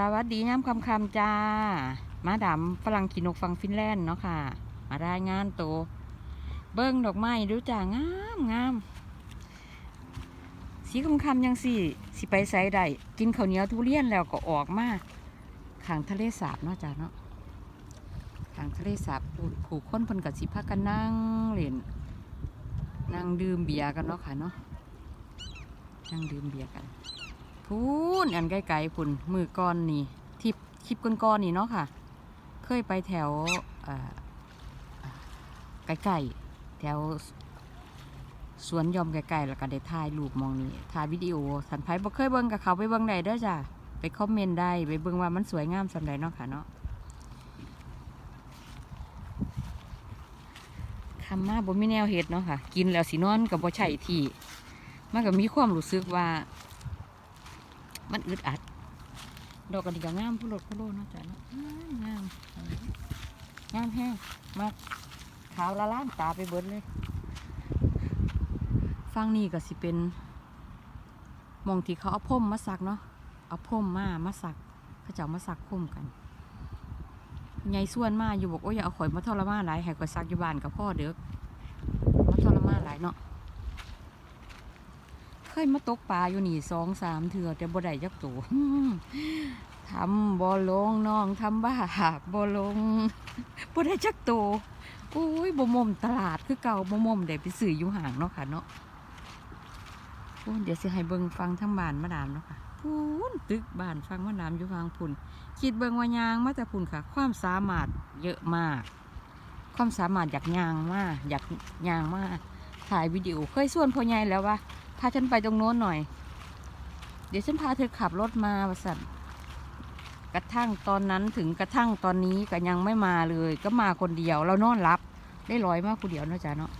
สวัสดีย้ำคำคำจ้า มาดามฝรั่งขีนกฟังฟินแลนด์เนาะค่ะ มารายงานตัวเบิ้งดอกไม้ดูจ้างามงามสีคำคำยังสิสิไปไสได้กินข้าวเหนียวทุเรียนแล้วก็ออกมาขางทะเลสาบเนาะจ้าเนาะขางทะเลสาบผู้ผู้นพนกับสิพากันนั่งเล่นนั่งดื่มเบียร์กันเนาะค่ะเนาะนั่งดื่มเบียร์กัน พูนอันไกลๆพุ่นมือก้อนนี่ทิปคลิปก้อนๆนี่เนาะค่ะ เคยไปแถวไกลๆแถวสวนยอมไกลๆแล้วก็ได้ถ่ายรูปมองนี้ถ่ายวิดีโอสันไพบ่เคยเบิ่งกับเขาไปเบิ่งได้เด้อจ้ะไปคอมเมนต์ได้ไปเบิ่งว่ามันสวยงามสำใดเนาะค่ะเนาะคำมาบ่มีแนวเฮ็ดเนาะค่ะ กินแล้วสินอนกับบ่ใช่ที่ มันก็มีความรู้สึกว่า มันอึดอัด ดอกกระดิ่งงามผู้หลดผู้โลนะจ้ะเนาะงามงามงามแห้งมากขาวละล้านตาไปเบิดเลยฟังนี่ก็สิเป็นมองที่เขาเอาพ่มมาสักเนาะเอาพ่มมามาสักเขาจะเอามาสักพ่มกันใหญ่ส่วนมาอยู่บอกโอ้ยอย่าเอาข่อยมาทรมานหลายให้ข่อยซักอยู่บ้านกับพ่อเด้อมาทรมานหลายเนาะ ยมาตกปลาอยู่นี่สองสามเถื่อแต่บ่ได้จักตัวทำบ่ลงน้องทำบ้าบ่ลงบ่ได้จักตัวโอ้ยบ่มมตลาดคือเก่าบ่มมได้ไปซื้ออยู่ห่างเนาะค่ะเนาะเดี๋ยวสิให้เบิ่งฟังทั้งบ้านมาดามเนาะค่ะพูนตึกบ้านฟังมาดามอยู่ฟังพุ่นคิดเบิ่งว่ายางมาแต่พุ่นค่ะ ความสามารถเยอะมาก ความสามารถอยากยางมากอยากยางมากถ่ายวิดีโอเคยส่วนพ่อใหญ่แล้วว่า พาฉันไปตรงโน้นหน่อย เดี๋ยวฉันพาเธอขับรถมาประสันกระทั่งตอนนั้นถึงกระทั่งตอนนี้ก็ยังไม่มาเลย ก็มาคนเดียว เรานอนรับ ได้ร้อยมากคนเดียวเนาะจ๊ะเนาะ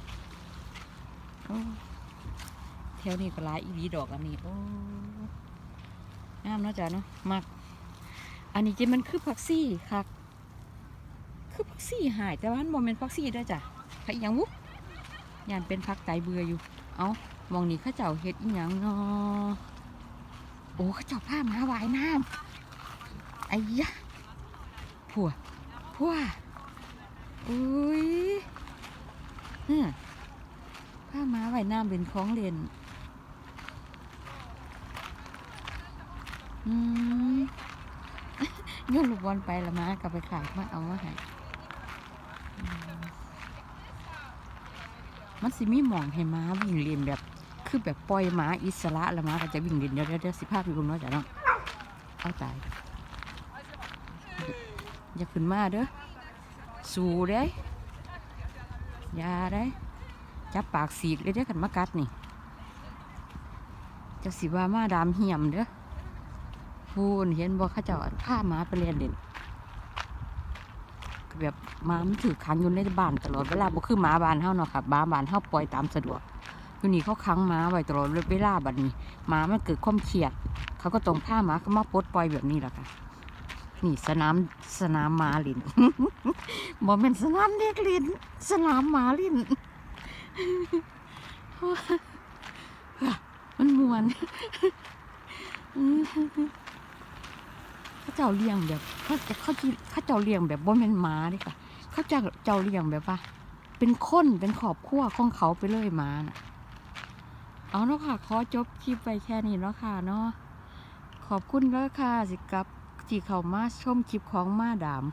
แถวนี้ก็หลายอีหลีดอกอันนี้โอ้งามเนาะจ๊ะเนาะมากอันนี้จะมันคือพักซี่ค่ะคือพักซี่หายแต่ว่ามันโมเมนต์พักซี่ด้วยจ้ะพยังวุ้ยานเป็นพักไตเบื่ออยู่ เอามองนี่ข้าเจ้าเฮ็ดอีหยังเนาะโอ้ข้าเจ้าผ้ามาวายน้ำไอ้ยะผัวผัวอุ้ยเออผ้ามาวายน้ำเป็นของเล่นอืมโยนลูกบอลไปละมากลับไปขายมาเอามาให้ มันสิมีหมองให้ม้าวิ่งเล่นแบบ คือแบบปล่อยหมาอิสระแล้วหมาก็จะวิ่งเล่นเดี๋ยวเดี๋ยวสิภาพอยู่ตรงนั้นจ้ะเนาะเอาตายอย่าขึ้นมาเด้อสู้เด้ยอย่าได้จับปากสีกเลยเด้อขันมากัดนี่จะสิว่ามาดามเหี่ยมเด้อพูนเห็นบ่เข้าเจ้าอั่นพาหมาไปเรียนเด่น แบบหมามันถือขังอยู่ในบ้านตลอดเวลาบ่คือหมาบ้านเฮาเนาะค่ะหมาบ้านเฮาปล่อยตามสะดวกอยู่นี่เขาค้างม้าไว้ตลอดเวลาบัดนี้ม้ามันเกิดความเครียด เขาก็ต้องพาม้าเขามาปลดปล่อยแบบนี้แหละค่ะนี่สนามสนามม้าลินบ่เป็นสนามเด็กลินสนามม้าลินมันมวน เขาเจ้าเลี้ยงแบบเขาจะเขาจิเขาเจ้าเลี้ยงแบบบ่แม่นม้าเดิค่ะ เขาเจ้าเจ้าเลี้ยงแบบว่า เป็นคนเป็นขอบครัวของเขาไปเลยม้าน่ะ เอาเนาะค่ะ ขอจบคลิปไปแค่นี้เนาะค่ะเนาะขอบคุณแล้วค่ะสิกับที่เขามาชมคลิปของมาดาม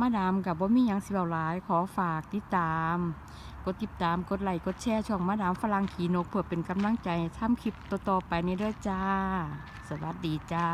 มาดามกับว่มียังสิเบาหลายขอฝากติดตาม กดติดตามกดไลค์กดแชร์ช่องมาดามฝรั่งขีนกเพื่อเป็นกำลังใจทำคลิปต่อๆไปนี้ด้วยจ้า สวัสดีจ้า